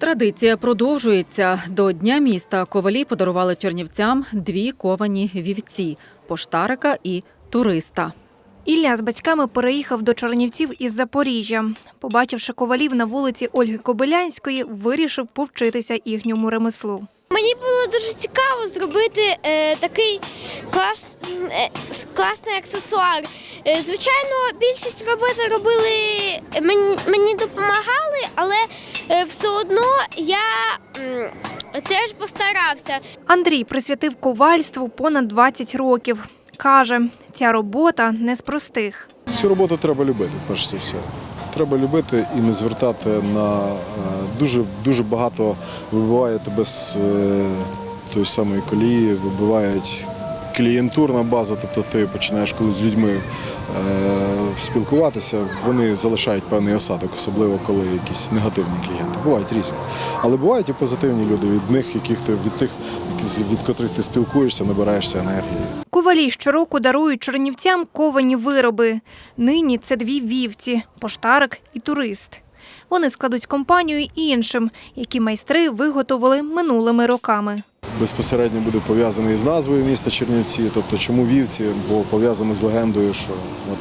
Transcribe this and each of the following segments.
Традиція продовжується. До Дня міста ковалі подарували чернівцям дві ковані вівці поштарика і туриста. Ілля з батьками переїхав до Чернівців із Запоріжжя. Побачивши ковалів на вулиці Ольги Кобилянської, вирішив повчитися їхньому ремеслу. Мені було дуже цікаво зробити е, такий клас, е, класний аксесуар. Е, звичайно, більшість роботи робили мені, мені допомагали, але все одно я теж постарався. Андрій присвятив ковальству понад 20 років. Каже, ця робота не з простих. Цю роботу треба любити, перш за все. Треба любити і не звертати на е, дуже дуже багато вибиває тебе з е, тої самої колії, вибивають клієнтурна база, тобто ти починаєш коли з людьми е, спілкуватися, вони залишають певний осадок, особливо коли якісь негативні клієнти. Бувають різні. Але бувають і позитивні люди від них, яких ти від тих, від котрих ти спілкуєшся, набираєшся енергії. Ковалі щороку дарують чернівцям ковані вироби. Нині це дві вівці поштарик і турист. Вони складуть компанію іншим, які майстри виготовили минулими роками. Безпосередньо буде пов'язаний з назвою міста Чернівці. Тобто, чому вівці? Бо пов'язано з легендою, що от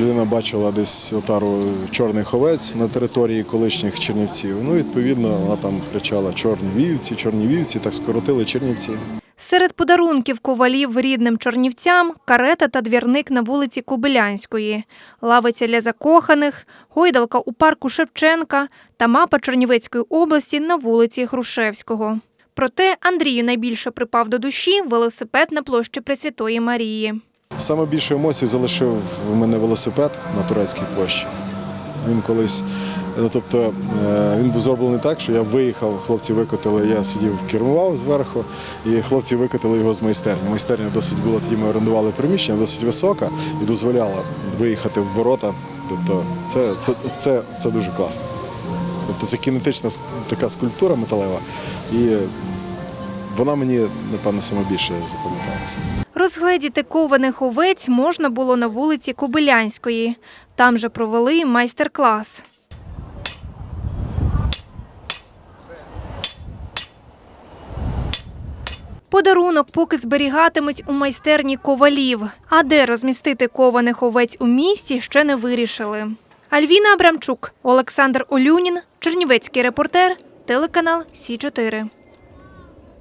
людина бачила десь отару чорних овець на території колишніх Чернівців. Ну, відповідно, вона там кричала Чорні вівці, чорні вівці, так скоротили Чернівці. Серед подарунків ковалів рідним чернівцям карета та двірник на вулиці Кобилянської, лавиця для закоханих, гойдалка у парку Шевченка та мапа Чернівецької області на вулиці Грушевського. Проте Андрію найбільше припав до душі велосипед на площі Пресвятої Марії. Саме більше емоцій залишив в мене велосипед на турецькій площі. Він колись, ну, тобто е, він був зроблений так, що я виїхав, хлопці викотили, я сидів, кермував зверху, і хлопці викотили його з майстерні. Майстерня досить була, тоді ми орендували приміщення, досить висока і дозволяла виїхати в ворота. Тобто це, це, це, це дуже класно. Тобто це кінетична така скульптура металева, і вона мені, напевно, саме більше запам'яталася. Розгледіти кованих овець можна було на вулиці Кобилянської. Там же провели майстер-клас. Подарунок поки зберігатимуть у майстерні ковалів. А де розмістити кованих овець у місті, ще не вирішили. Альвіна Абрамчук, Олександр Олюнін, Чернівецький репортер, телеканал Сі 4